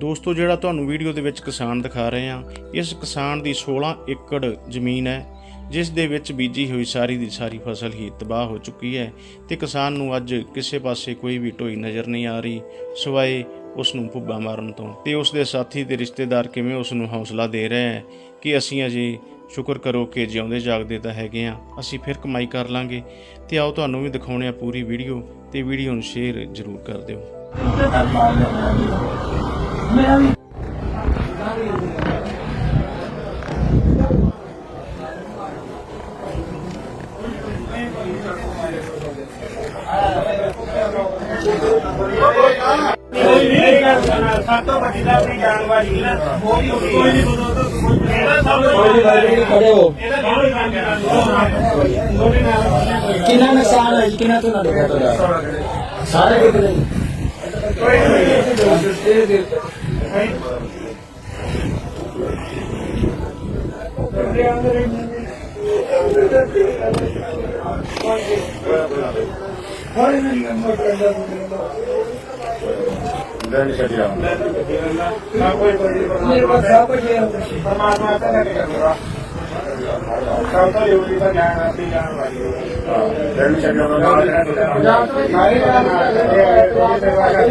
ਦੋਸਤੋ, ਜਿਹੜਾ ਤੁਹਾਨੂੰ ਵੀਡੀਓ ਦੇ ਵਿੱਚ ਕਿਸਾਨ ਦਿਖਾ ਰਹੇ ਹਾਂ, ਇਸ ਕਿਸਾਨ ਦੀ 16 ਏਕੜ ਜ਼ਮੀਨ ਹੈ, ਜਿਸ ਦੇ ਵਿੱਚ ਬੀਜੀ ਹੋਈ ਸਾਰੀ ਦੀ ਸਾਰੀ ਫਸਲ ਹੀ ਤਬਾਹ ਹੋ ਚੁੱਕੀ ਹੈ ਤੇ ਕਿਸਾਨ ਨੂੰ ਅੱਜ ਕਿਸੇ ਪਾਸੇ ਕੋਈ ਵੀ ਢੋਈ ਨਜ਼ਰ ਨਹੀਂ ਆ ਰਹੀ, ਸਿਵਾਏ ਉਸ ਨੂੰ ਭੁੱਬਾ ਮਾਰਨ ਤੋਂ। ਤੇ ਉਸ ਦੇ ਸਾਥੀ ਤੇ ਰਿਸ਼ਤੇਦਾਰ ਕਿਵੇਂ ਉਸ ਨੂੰ ਹੌਸਲਾ ਦੇ ਰਹੇ ਹੈ ਕਿ ਅਸੀਂ ਅਜੇ ਸ਼ੁਕਰ ਕਰੋ ਕਿ ਜਿਉਂਦੇ ਜਾਗਦੇ ਤਾਂ ਹੈਗੇ ਆ ਅਸੀਂ ਫਿਰ ਕਮਾਈ ਕਰ ਲਾਂਗੇ। ਤੇ ਆਓ ਤੁਹਾਨੂੰ ਵੀ ਦਿਖਾਉਣੇ ਆ ਪੂਰੀ ਵੀਡੀਓ ਤੇ ਵੀਡੀਓ ਨੂੰ ਸ਼ੇਅਰ ਜ਼ਰੂਰ ਕਰ ਦਿਓ। ਕੋਈ ਨਹੀਂ ਸਭ ਤੋਂ ਵੱਡੀ ਤਾਂ ਆਪਣੀ ਜਾਨ ਵਾਲੀ ਨਾ ਉਹ ਵੀ ਕੋਈ ਨਹੀਂ ਇਹਦਾ ਸਭ ਤੋਂ ਕੋਈ ਗੱਲ ਨਹੀਂ ਖੜੇ ਹੋ ਇਹਦਾ ਦੋਵੇਂ ਕੰਮ ਕਰਨਾ ਦੋਵੇਂ ਨਾਲ ਕਿੰਨਾ ਨੁਕਸਾਨ ਹੈ ਕਿੰਨਾ ਤੋਂ ਨਾ ਦੇਖਿਆ ਤੁਹਾਡਾ ਸਾਰੇ ਕਿਤਨੇ ਨਹੀਂ ਕੋਈ ਕੋਈ ਪਰਮਾਤਮਾ ਤਾਂ ਲੱਗੇ ਕਰੂਗਾ ਸਭ